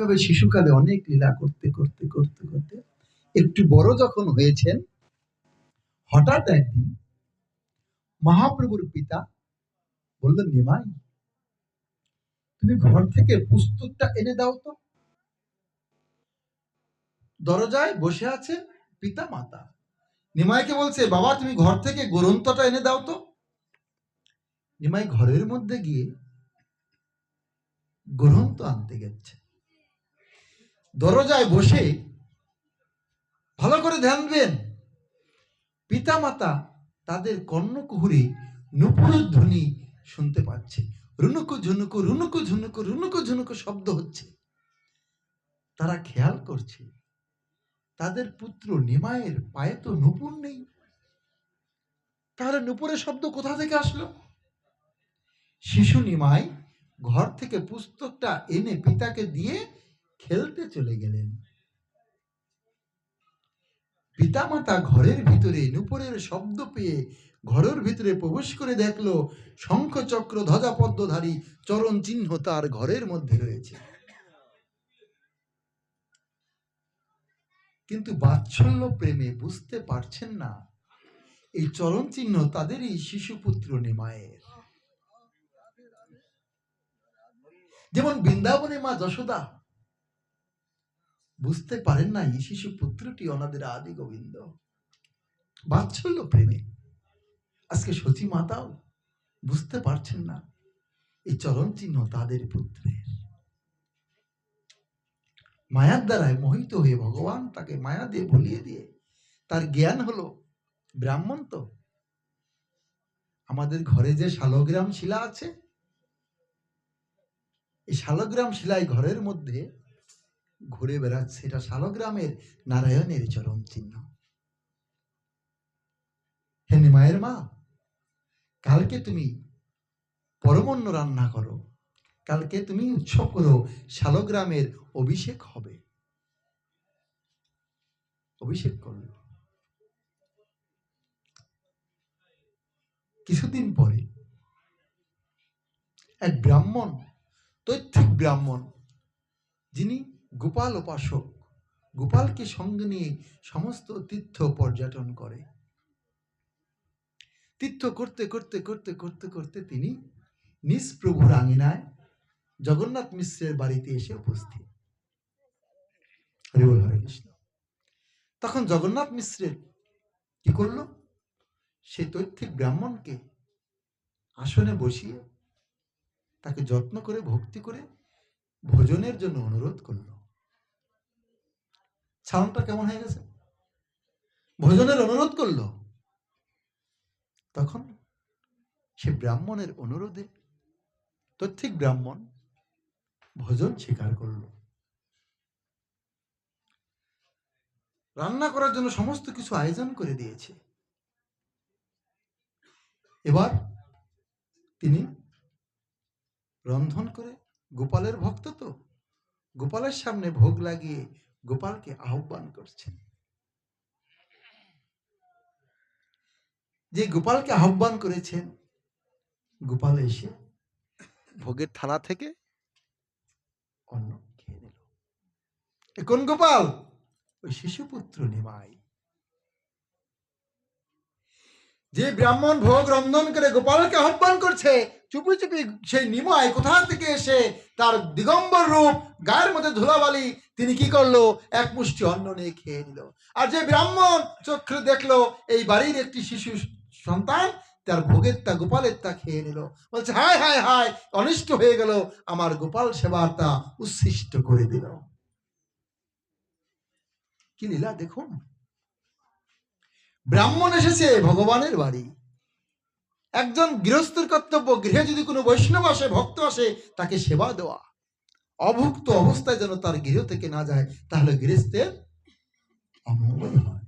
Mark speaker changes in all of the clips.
Speaker 1: এভাবে শিশুকালে অনেক লীলা করতে করতে করতে করতে একটু বড় যখন হয়েছেন, হঠাৎ একদিন মহাপ্রভুর পিতা বললেন, নিমাই, তুমি ঘর থেকে পুস্তকটা এনে দাও তো। দরজায় বসে আছে পিতা মাতা। নিমাইকে বলছে, বাবা, তুমি ঘর থেকে গ্রন্থটা এনে দাও তো। নিমাই ঘরের মধ্যে গিয়ে গ্রন্থ আনতে গেছে। দরজায় বসে ভালো করে ধ্যান দেন। পিতা মাতা তাদের কর্ণকুহুরে নুপুরের ধ্বনি শুনতে পাচ্ছে। রুনুকু ঝুনুকু রুনুকু ঝুনুকু রুনুকু ঝুনুকু শব্দ হচ্ছে। তারা খেয়াল করছে, তাদের পুত্র নিমায়ের পায়ে তো নুপুর নেই। তাহলে নুপুরের শব্দ কোথা থেকে আসলো? শিশু নিমাই ঘর থেকে পুস্তকটা এনে পিতাকে দিয়ে খেলতে চলে গেলেন। পিতামাতা ঘরের ভিতরে নুপুরের শব্দ পেয়ে ঘরের ভিতরে প্রবেশ করে দেখল শঙ্খ চক্র ধ্বজা পদ্মধারী চরণ চিহ্ন তার ঘরের মধ্যে রয়েছে। কিন্তু বাৎসল্য প্রেমে বুঝতে পারছেন না, এই চরণ চিহ্ন তাদেরই শিশুপুত্র নিমায়ের। যেমন বৃন্দাবনে মা যশোদা বুঝতে পারেন না এই শিশু পুত্রটি ওনাদের আদি গোবিন্দ। বাৎসল্য প্রেমে। আজকে সতী মাতাও বুঝতে পারছেন না এই চরণ চিহ্ন তাদের পুত্রের। মায়ার দ্বারায় মোহিত হয়ে ভগবান তাকে মায়া দিয়ে ভুলিয়ে দিয়ে তার জ্ঞান হলো ব্রাহ্মণ তো। আমাদের ঘরে যে শালগ্রাম শিলা আছে, এই শালগ্রাম শিলায় ঘরের মধ্যে ঘুরে বেড়াচ্ছে। এটা শালগ্রামের নারায়ণের চরণ চিহ্ন। হে মায়ের মা, কালকে তুমি পরমন্ন রান্না করো। কালকে তুমি উৎসব করো। শালগ্রামের অভিষেক হবে। অভিষেক করল কিছুদিন পরে এক ব্রাহ্মণ, তৈত্বিক ব্রাহ্মণ, যিনি গোপাল উপাসক। গোপালকে সঙ্গে নিয়ে সমস্ত তীর্থ পর্যটন করে। তীর্থ করতে করতে করতে করতে করতে তিনি নিজ প্রভুর আঙিনায় জগন্নাথ মিশ্রের বাড়িতে এসে উপস্থিত। হরি বল হরে কৃষ্ণ। তখন জগন্নাথ মিশ্রের কি করল? সেই তৈত্বিক ব্রাহ্মণকে আসনে বসিয়ে তাকে যত্ন করে, ভক্তি করে ভোজনের জন্য অনুরোধ করল। ছাউনটা কেমন হয়ে গেছে? ভোজনের অনুরোধ করল। তখন সে ব্রাহ্মণের অনুরোধে তথ্যিক ব্রাহ্মণ ভোজন স্বীকার করল। রান্না করার জন্য সমস্ত কিছু আয়োজন করে দিয়েছে। এবার তিনি রন্ধন করে গোপালের ভক্ত তো, গোপালের সামনে ভোগ লাগিয়ে গোপালকে আহ্বান করছেন। যে গোপালকে আহ্বান করেছেন, গোপাল এসে ভোগের থালা থেকে অন্ন খেয়ে নিল। কোন গোপাল? ওই শিশুপুত্র নিমাই। যে ব্রাহ্মণ ভোগ রন্ধন করে গোপালকে আহ্বান করছে, চুপি চুপি সেই নিমাই কোথা থেকে এসে তার দিগম্বর রূপ, গায়ের মধ্যে ধুলাবালি, তিনি কি করল? এক মুষ্টি অন্ন নিয়ে খেয়ে নিল। আর যে ব্রাহ্মণ চক্ষু দেখল, এই বাড়ির একটি শিশু সন্তান, তার ভোগের তা গোপালের তা খেয়ে নিল। বলছে, হায় হায় হায়, অনিষ্ট হয়ে গেল, আমার গোপাল সেবার তা উচ্ছিষ্ট করে দিল। কি লীলা, দেখুন। ব্রাহ্মণ এসেছে ভগবানের বাড়ি। একজন গৃহস্থের কর্তব্য, গৃহে যদি কোনো বৈষ্ণব আসে, ভক্ত আসে, তাকে সেবা দেওয়া। অভুক্ত অবস্থায় যেন তার গৃহ থেকে না যায়, তাহলে গৃহস্থের অমঙ্গল হয়।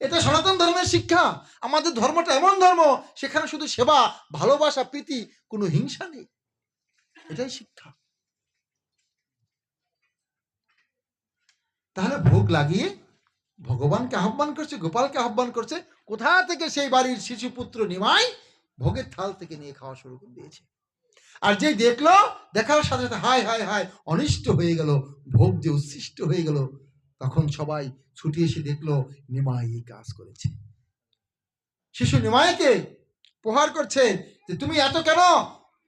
Speaker 1: এটা সনাতন ধর্মের শিক্ষা। আমাদের ধর্মটা এমন ধর্ম, সেখানে শুধু সেবা, ভালোবাসা, প্রীতি, কোনো হিংসা নেই। এটাই শিক্ষা। তাহলে ভোগ লাগিয়ে ভগবানকে আহ্বান করছে, গোপালকে আহ্বান করছে, কোথা থেকে সেই বাড়ির শিশুপুত্র নিমাই ভোগের থাল থেকে নিয়ে খাওয়া শুরু করে দিয়েছে? আর যে দেখল, দেখার সাথে সাথে হায় হায় হায়, অনিষ্ট হয়ে গেল, ভোগ যে উচ্ছিষ্ট হয়ে গেল, তখন সবাই ছুটি এসে দেখল, নিমাই এই কাজ করেছে। শিশু নিমাইকে প্রহার করছে যে, তুমি এত কেন?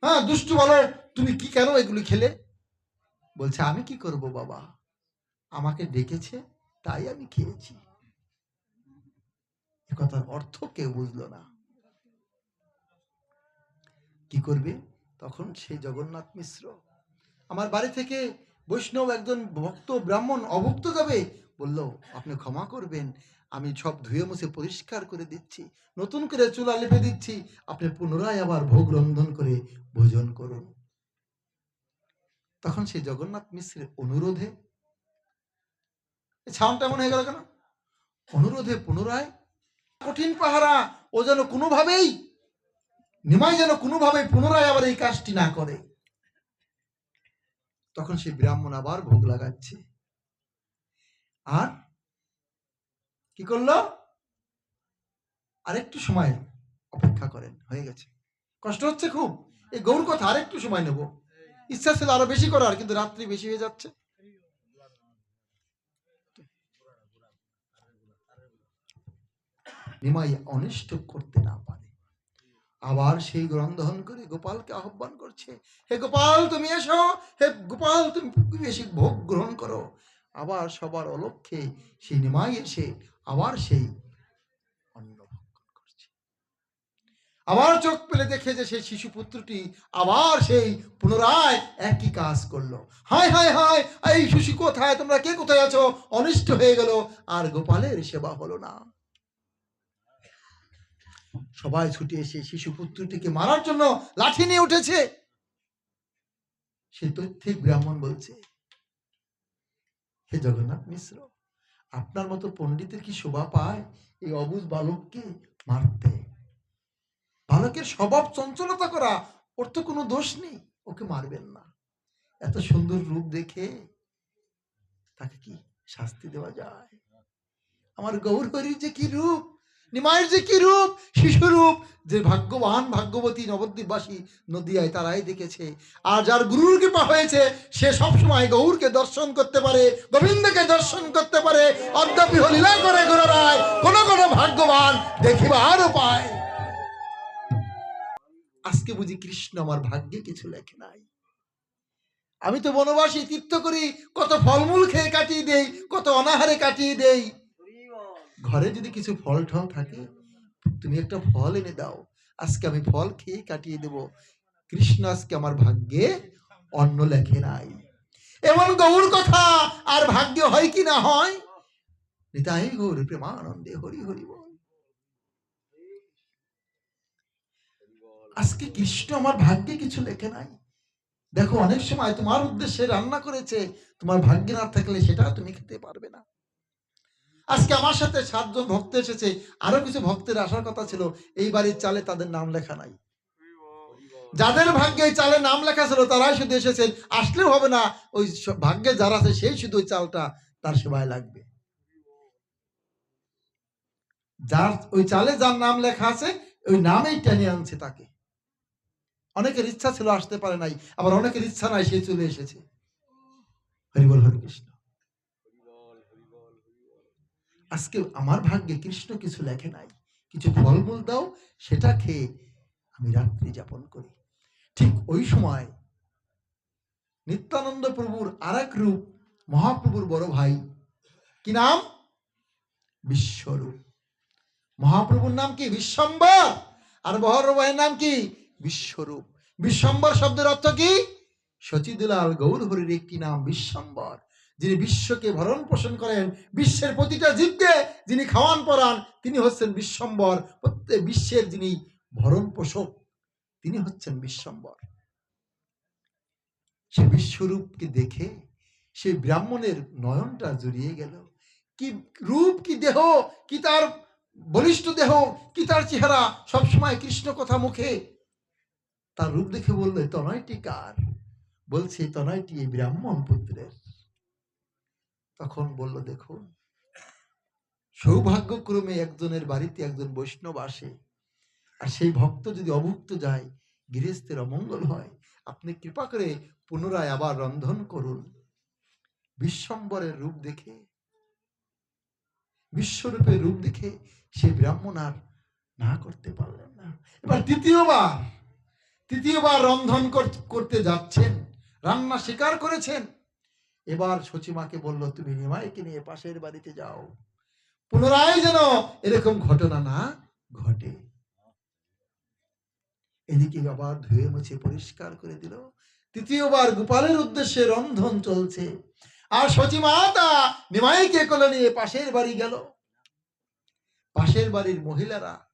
Speaker 1: হ্যাঁ দুষ্টু বলো, তুমি কি কেন এগুলি খেলে? বলছে, আমি কি করব বাবা? আমাকে ডেকেছে তাই আমি খেয়েছি। কথার অর্থ কেউ বুঝলো না। কি করবে? তখন সেই জগন্নাথ মিশ্র, আমার বাড়ি থেকে বৈষ্ণব একজন ভক্ত ব্রাহ্মণ অভুক্ত যাবে? বলল, আপনি ক্ষমা করবেন, আমি সব ধুয়ে মুছে পরিষ্কার করে দিচ্ছি, নতুন করে চুলা লেপে দিচ্ছি, আপনি পুনরায় আবার ভোগ রন্ধন করে ভোজন করুন। তখন সেই জগন্নাথ মিশ্রের অনুরোধে ছাউনটা এমন হয়ে গেল কেন? অনুরোধে পুনরায়। কঠিন পাহারা, ও যেন কোনোভাবেই, নিমাই যেন কোনোভাবেই পুনরায় আবার এই কাজটি না করে। তখন সেই ব্রাহ্মণ আবার ভোগ লাগাচ্ছে। আর কি করল? আরেকটু সময় অপেক্ষা করেন, হয়ে গেছে। কষ্ট হচ্ছে খুব। এই গৌর কথা আরেকটু সময় নেব। ইচ্ছা ছিল আরও বেশি করার, কিন্তু রাত্রি বেশি হয়ে যাচ্ছে। নিমাই অনিষ্ট করতে না পারে। আবার সেই গ্রন্থন করে গোপালকে আহ্বান করছে, হে গোপাল, তুমি এসো, হে গোপাল, তুমি এসে ভোগ গ্রহণ করো। আবার সবার অলক্ষ্যে সেই নিমাই এসে আবার সেই আবার চোখ পেলে দেখে যে সেই শিশু পুত্রটি আবার সেই পুনরায় একই কাজ করল। হায় হায় হায়, এই শিশু কোথায়? তোমরা কে কোথায় আছো? অনিষ্ট হয়ে গেল। আর গোপালের সেবা হলো না। সবাই ছুটে এসে শিশু পুত্রটিকে মারার জন্য লাঠি নিয়ে উঠেছে। সে তথ্যিক ব্রাহ্মণ বলছে, হে জগন্নাথ মিশ্র, আপনার মতো পণ্ডিতের কি শোভা পায় এই অবুজ বালককে মারতে? বালকের স্বভাব চঞ্চলতা করা ওর তো কোনো দোষ নেই, ওকে মারবেন না। এত সুন্দর রূপ দেখে তাকে কি শাস্তি দেওয়া যায়? আমার গৌর হরির যে কি রূপ? নিমায়ের যে কি রূপ? শিশু রূপ। যে ভাগ্যবান ভাগ্যবতী নবদ্বীপবাসী নদিয়ায় তারাই দেখেছে। আর যার গুরুর কৃপা হয়েছে, সে সবসময় গৌরকে দর্শন করতে পারে, গোবিন্দকে দর্শন করতে পারে। অদ্যাপি হলীলা করে গুণরায় কোন কোন ভাগ্যবান দেখিবারও পায় আজকে বুঝি কৃষ্ণ আমার ভাগ্যে কিছু লেখে নাই। আমি তো বনবাসী, তীর্থ করি, কত ফলমূল খেয়ে কাটিয়ে দেই, কত অনাহারে কাটিয়ে দেই। ঘরে যদি কিছু ফল টল থাকে, তুমি একটা ফল এনে দাও। আজকে আমি ফল খেয়ে কাটিয়ে দেব। কৃষ্ণ আজকে আমার ভাগ্যে অন্ন লেখে নাই। এমন গৌর কথা আর ভাগ্য হয় কি না হয়? নিতাই গৌর প্রেমানন্দে হরি হরি বল। আজকে কৃষ্ণ আমার ভাগ্যে কিছু লেখে নাই। দেখো, অনেক সময় তোমার উদ্দেশ্যে রান্না করেছে, তোমার ভাগ্যে না থাকলে সেটা তুমি খেতে পারবে না। আজকে আমার সাথে সাতজন ভক্ত এসেছে। আরও কিছু ভক্তের আসার কথা ছিল। এই বাড়ির চালে তাদের নাম লেখা নাই। যাদের ভাগ্যে চালে নাম লেখা ছিল, তারাই শুধু এসেছেন আসলেও হবে না, ওই ভাগ্যে যারা আছে, সেই শুধু ওই চালটা তার সেবায় লাগবে। যার, ওই চালে যার নাম লেখা আছে, ওই নামেই টেনে আনছে তাকে। অনেকের ইচ্ছা ছিল, আসতে পারে নাই। আবার অনেকের ইচ্ছা নাই, সে চলে এসেছে। হরিবল হরে কৃষ্ণ। আজকে আমার ভাগ্যে কৃষ্ণ কিছু লেখে নাই। কিছু ফলমূল দাও, সেটা খেয়ে আমি রাত্রি যাপন করি। ঠিক ওই সময় নিত্যানন্দ প্রভুর আর এক রূপ মহাপ্রভুর বড় ভাই, কি নাম? বিশ্বরূপ। মহাপ্রভুর নাম কি? বিশ্বম্বর। আর বড় ভাইয়ের নাম কি? বিশ্বরূপ। বিশ্বম্বর শব্দের অর্থ কি? সচিদুলাল গৌর হরির একটি নাম, বিশ্বম্বর। যিনি বিশ্বকে ভরণ পোষণ করেন, বিশ্বের প্রতিটা জীবকে যিনি খাওয়ান পরান, তিনি হচ্ছেন বিশ্বম্বর। প্রত্যেক বিশ্বের যিনি ভরণ পোষক, তিনি হচ্ছেন বিশ্বম্বর। সে বিশ্বরূপকে দেখে সেই ব্রাহ্মণের নয়নটা জড়িয়ে গেল। কি রূপ, কি দেহ, কি তার বলিষ্ঠ দেহ, কি তার চেহারা, সবসময় কৃষ্ণ কথা মুখে। তার রূপ দেখে বললে তনয়টি কার? বলছে তনয়টি এই ব্রাহ্মণ পুত্রের। তখন বলল দেখুন সৌভাগ্যক্রমে একজনের বাড়িতে একজন বৈষ্ণব আসে আর সেই ভক্ত যদি অভুক্ত যায় গৃহস্থের অমঙ্গল হয় আপনি কৃপা করে পুনরায় আবার রন্ধন করুন। বিশ্বম্বরের রূপ দেখে বিশ্বরূপের রূপ দেখে সে ব্রাহ্মণ আর না করতে পারলেন না। এবার তৃতীয়বার তৃতীয়বার রন্ধন কর- করতে যাচ্ছেন রান্না স্বীকার করেছেন। এবার সচিমাকে বলল, তুমি নিমাইকে নিয়ে পাশের বাড়িতে যাও। পুনরায় যেন এরকম ঘটনা না ঘটে। এদিকে আবার ধুয়ে মুছে পরিষ্কার করে দিল। তৃতীয়বার গোপালের উদ্দেশ্যে রন্ধন চলছে। আর সচিমাতা নিমাইকে কোলে নিয়ে পাশের বাড়ি গেল। পাশের বাড়ির মহিলারা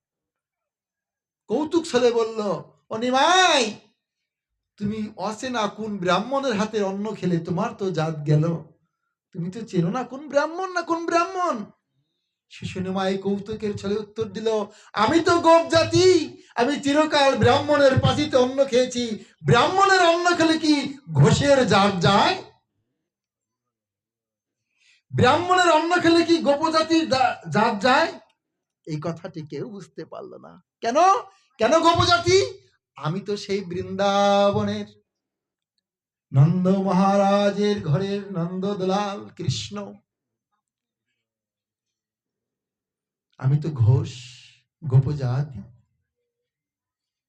Speaker 1: কৌতুক ছলে বলল, ও নিমাই তুমি অচেনা কোন ব্রাহ্মণের হাতে অন্ন খেলে তোমার তো জাত গেল। তুমি তো চেনো না কোন ব্রাহ্মণ না কোন ব্রাহ্মণ। শিশু নিমাই কৌতুকের ছলে উত্তর দিল, আমি তো গোপ জাতি, আমি চিরকাল ব্রাহ্মণের পাশিতে অন্ন খেয়েছি। ব্রাহ্মণের অন্ন খেলে কি ঘোষের জাত যায়? ব্রাহ্মণের অন্ন খেলে কি গোপজাতির দা- জাত যায়? এই কথাটি কেউ বুঝতে পারল না। কেন? কেন গোপজাতি আমি তো সেই বৃন্দাবনের নন্দ মহারাজের ঘরের নন্দদলাল কৃষ্ণ। আমি তো ঘোষ, গোপজাতি।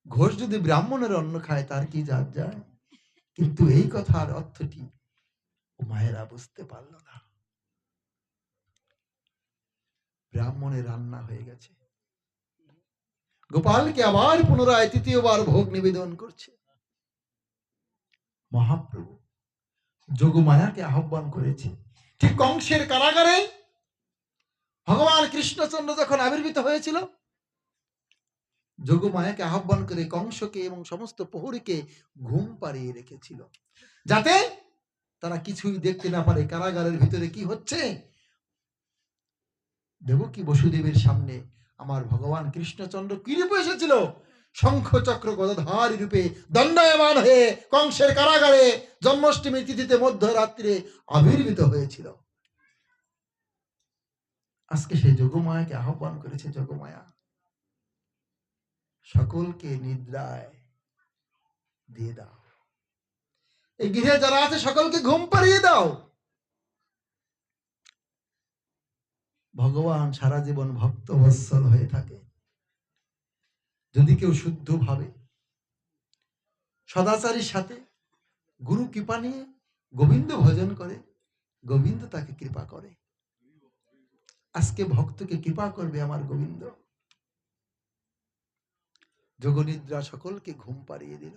Speaker 1: ঘোষ যদি ব্রাহ্মণের অন্ন খায়, তার কি জাত যায়? কিন্তু এই কথার অর্থটি মায়েরা বুঝতে পারল না। ব্রাহ্মণের রান্না হয়ে গেছে। গোপালকে আবার পুনরায় তৃতীয়বার ভোগ নিবেদন করছে। মহাপ্রভু যোগমায়াকে আহ্বান করেছে, ঠিক কংসের কারাগারে ভগবান কৃষ্ণচন্দ্র যখন আবির্ভূত হয়েছিল, যোগমায়াকে আহ্বান করে কংসকে এবং সমস্ত প্রহরীকে ঘুম পাড়িয়ে রেখেছিল, যাতে তারা কিছুই দেখতে না পারে কারাগারের ভিতরে কি হচ্ছে। দেবকী বসুদেবের সামনে আমার ভগবান কৃষ্ণচন্দ্র কি রূপে এসেছিল? শঙ্খ চক্র গদাধারী রূপে দণ্ডায়মান হয়ে কংসের কারাগারে জন্মাষ্টমী তিথিতে মধ্যরাত্রে আবির্ভূত হয়েছিল। আজকে সেই যোগমায়াকে আহ্বান করেছে যোগমায়া, সকলকে নিদ্রায় দিয়ে দাও। এই গৃহে যারা আছে, সকলকে ঘুম পাড়িয়ে দাও। ভগবান সারা জীবন ভক্ত বৎসল হয়ে থাকে। যদি কেউ শুদ্ধ ভাবে সদাচারীর সাথে গুরু কৃপা নিয়ে গোবিন্দ ভজন করে, গোবিন্দ তাকে কৃপা করে। আজকে ভক্তকে কৃপা করবে আমার গোবিন্দ। যোগনিদ্রা সকলকে ঘুম পাড়িয়ে দিল।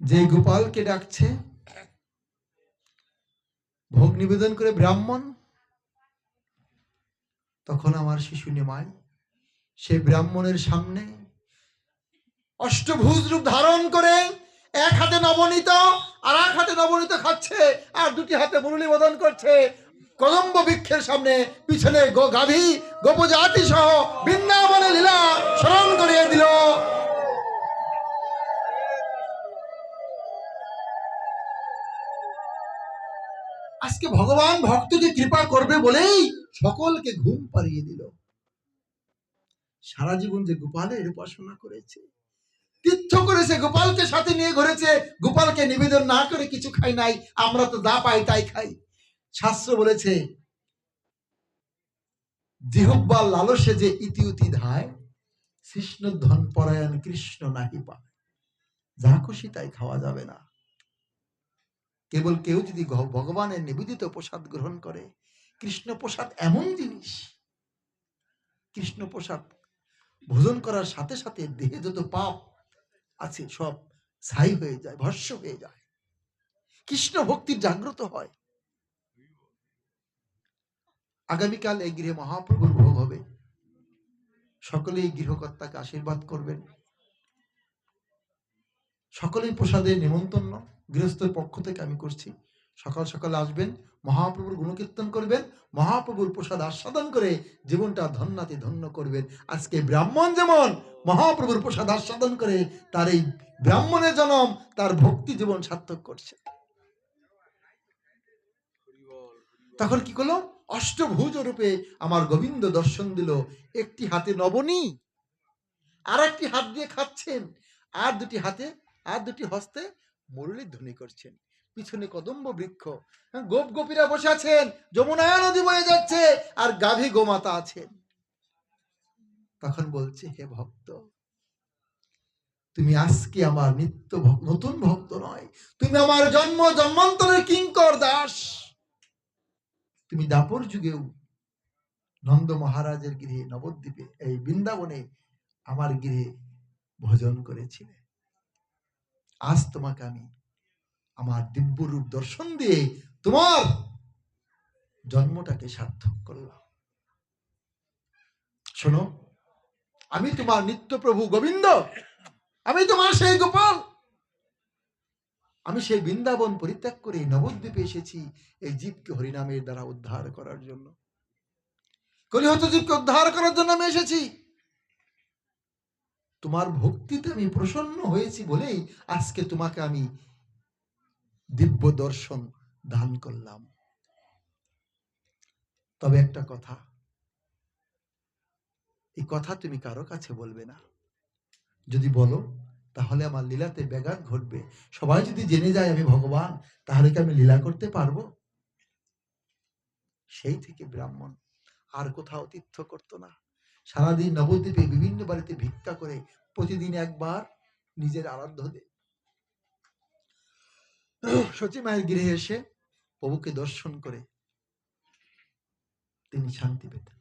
Speaker 1: যে গোপালকে ডাকছে ভোগ নিবেদন করে ব্রাহ্মণ, তখন আমার শিশু নিমাই, সে ব্রাহ্মণের সামনে অষ্টভুজ রূপ ধারণ করে এক হাতে নবনীত আর এক হাতে নবনীত খাচ্ছে আর দুটি হাতে মুরলি বদন করছে। কদম্ব বৃক্ষের সামনে পিছনে গাভী গোপজাতি সহ বৃন্দাবনে লীলা স্মরণ করিয়ে দিল। আজকে ভগবান ভক্তকে কৃপা করবে বলেই সকলকে ঘুম পাড়িয়ে দিল। সারা জীবন যে গোপালের উপাসনা করেছে, তীর্থ করেছে গোপালকে সাথে নিয়ে ঘুরেছে, গোপালকে নিবেদন না করে কিছু খাই নাই, আমরা তো যা পাই তাই খাই। শাস্ত্র বলেছে জিহব্বা লালসে যে ইতি উতি ধায়, কৃষ্ণ ধন পরায়ণ কৃষ্ণ নাহি পায়। যা খুশি তাই খাওয়া যাবে না। কেবল কেউ যদি ভগবানের নিবেদিত প্রসাদ গ্রহণ করে, কৃষ্ণ প্রসাদ এমন জিনিস। কৃষ্ণ প্রসাদ ভোজন করার সাথে সাথে দেহে যত পাপ আছে সব ছাই হয়ে যায়, ভস্য হয়ে যায়। কৃষ্ণ ভক্তির জাগ্রত হয়। আগামীকাল এই গৃহে মহাপ্রভুর ভোগ হবে। সকলেই গৃহকর্তাকে আশীর্বাদ করবেন। সকলেই প্রসাদের নিমন্ত্রণ। গৃহস্থের পক্ষ থেকে আমি করছি। সকাল সকাল আসবেন, মহাপ্রভুর গুণকীর্তন করবেন, মহাপ্রভুর প্রসাদ আস্বাদন করে জীবনটা ধন্যাতে ধন্য করবেন। আজকে ব্রাহ্মণ যেমন মহাপ্রভুর প্রসাদ আস্বাদন করে, তার এই ব্রাহ্মণের জনম, তার ভক্তি জীবন সার্থক করছে। তখন কি করল? অষ্টভুজ রূপে আমার গোবিন্দ দর্শন দিল। একটি হাতে নবনী আর একটি হাত দিয়ে খাচ্ছেন। আর দুটি হাতে, আর দুটি হস্তে মুরলি ধ্বনি করছেন। পিছনে কদম্ব বৃক্ষ। হ্যাঁ, গোপ গোপীরা বসে আছেন। যমুনা নদী বয়ে যাচ্ছে আর গাভী গোমাতা আছেন। তখন বলছে হে ভক্ত তুমি আজকে আমার নিত্য নতুন ভক্ত নয়? তুমি আমার জন্ম জন্মান্তরের কিঙ্কর দাস। তুমি দাপর যুগেও নন্দ মহারাজের গৃহে নবদ্বীপে এই বৃন্দাবনে আমার গৃহে ভোজন করেছিলে। আজ তোমাকে আমি আমার দিব্য রূপ দর্শন দিয়ে তোমার জন্মটাকে সার্থক করলাম। শোনো, আমি তোমার নিত্য প্রভু গোবিন্দ। আমি তোমার সেই গোপাল। আমি সেই বৃন্দাবন পরিত্যাগ করে নবদ্বীপে এসেছি এই জীবকে হরিনামের দ্বারা উদ্ধার করার জন্য। কলিহত জীবকে উদ্ধার করার জন্য আমি এসেছি। তোমার ভক্তিতে আমি প্রসন্ন হয়েছি বলেই আজকে তোমাকে আমি দিব্য দর্শন দান করলাম। তবে একটা কথা, এই কথা তুমি কারও কাছে বলবে না। যদি বলো, তাহলে আমার লীলাতে ব্যাঘাত ঘটবে। সবাই যদি জেনে যায় আমি ভগবান, তাহলে কি আমি লীলা করতে পারব? সেই থেকে ব্রাহ্মণ, আর কোথাও তীর্থ করতো না। সারাদিন নবদ্বীপে বিভিন্ন বাড়িতে ভিক্ষা করে প্রতিদিন একবার নিজের আরাধ্য দে সচি মায়ের গৃহে এসে প্রভুকে দর্শন করে তিনি শান্তি পেতেন।